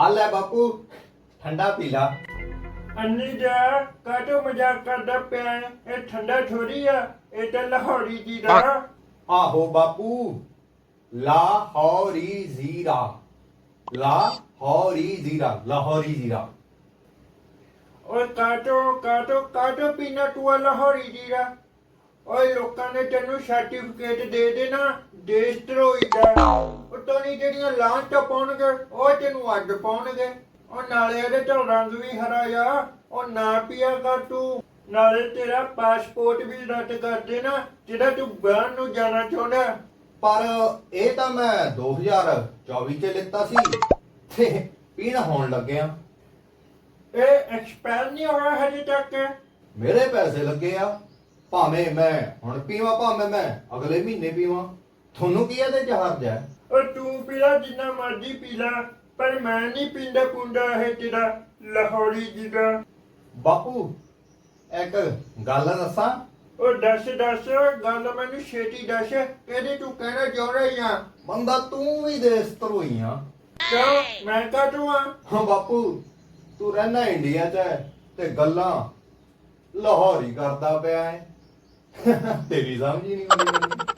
ਆ ਲੈ ਬਾਪੂ ਠੰਡਾ ਪੀ ਲਾ ਅੰਨੀ ਜਾ ਕਾਟੋ ਮਜ਼ਾਕ ਕਰਦਾ ਪਿਆ ਹੈ? ਇਹ ਠੰਡਾ ਥੋੜੀ ਆ ਇਹ ਤਾਂ ਲਾਹੌਰੀ ਜੀ ਦਾ। ਆਹੋ। ਬਾਪੂ ਲਾਹੌਰੀ ਜ਼ੀਰਾ। ਲਾਹੌਰੀ ਜ਼ੀਰਾ ਲਾਹੌਰੀ ਜ਼ੀਰਾ। ਓਏ ਕਾਟੋ ਕਾਟੋ ਕਾਟੋ ਪੀਣਾ ਤੂੰ ਆ ਲਾਹੌਰੀ ਜੀ ਦਾ ਓਏ ਲੋਕਾਂ ਨੇ ਤੈਨੂੰ ਸਰਟੀਫਿਕੇਟ ਦੇ ਦੇਣਾ ਦੇਸ਼ ਧਰੋਹੀ ਦਾ। ਉਹ ਤੋਂ ਨਹੀਂ ਜਿਹੜੀਆਂ ਲਾਂਟਾਂ ਪਾਉਣਗੇ ਉਹ ਤੈਨੂੰ ਅੱਡ ਪਾਉਣਗੇ। ਉਹ ਨਾਲੇ ਇਹਦੇ ਤੋਂ ਰੰਗ ਵੀ ਹਰਾ ਆ ਉਹ ਨਾ ਪੀਆ ਕਰ ਤੂੰ। ਨਾਲੇ ਤੇਰਾ ਪਾਸਪੋਰਟ ਵੀ ਰੱਦ ਕਰ ਦੇਣਾ ਜਿਹੜਾ ਤੂੰ ਬਾਹਰ ਨੂੰ ਜਾਣਾ ਚਾਹੁੰਦਾ। ਪਰ ਇਹ ਤਾਂ ਮੈਂ 2024 ਚ ਲਿੱਤਾ ਸੀ। ਤੇ ਪੀਣ ਹੋਣ ਲੱਗਿਆ। ਇਹ ਐਕਸਪਾਇਰ ਨਹੀਂ ਹੋਇਆ ਹਜੇ ਤੱਕ। ਮੇਰੇ ਪੈਸੇ ਲੱਗੇ ਆ। ਭਾਵੇਂ ਮੈਂ ਹੁਣ ਪੀਵਾਂ ਭਾਵੇਂ ਮੈਂ ਅਗਲੇ ਮਹੀਨੇ ਪੀਵਾਂ। ਤੁਹਾਨੂੰ ਕੀ ਇਹਦੇ ਚ ਹਰਜ ਹੈ? ਉਹ ਤੂੰ ਪੀਲਾ ਜਿੰਨਾ ਮਰਜ਼ੀ ਪੀਲਾ ਪਰ ਮੈਂ ਨਹੀਂ ਪੀਂਦਾ ਪੁੰਦਾ ਇਹ ਤੇਰਾ ਲਾਹੌਰੀ ਜੀ ਦਾ ਬਾਪੂ ਇੱਕ ਗੱਲ ਦੱਸਾਂ? ਉਹ ਦੱਸ ਦੱਸ ਗੱਲ ਮੈਨੂੰ ਛੇਤੀ ਦੱਸ ਕਿਹੜੀ ਤੂੰ ਕਹਿਣਾ ਚਾਹ ਰਹੀ ਆ? ਬੰਦਾ ਤੂੰ ਵੀ ਦੇਸ ਧਰੋਈ ਆ। ਕਿਉਂ? ਮੈਂ ਕਾਟੂ ਆ। ਹਾਂ ਬਾਪੂ ਤੂੰ ਰਹਿਣਾ ਇੰਡੀਆ 'ਚ ਤੇ ਗੱਲਾਂ ਲਾਹੌਰੀ ਕਰਦਾ ਪਿਆ ਹੈ। ਤੇਰੀ ਸਮਝ ਹੀ ਨਹੀਂ ਆਉਂਦੀ। ਮੈਨੂੰ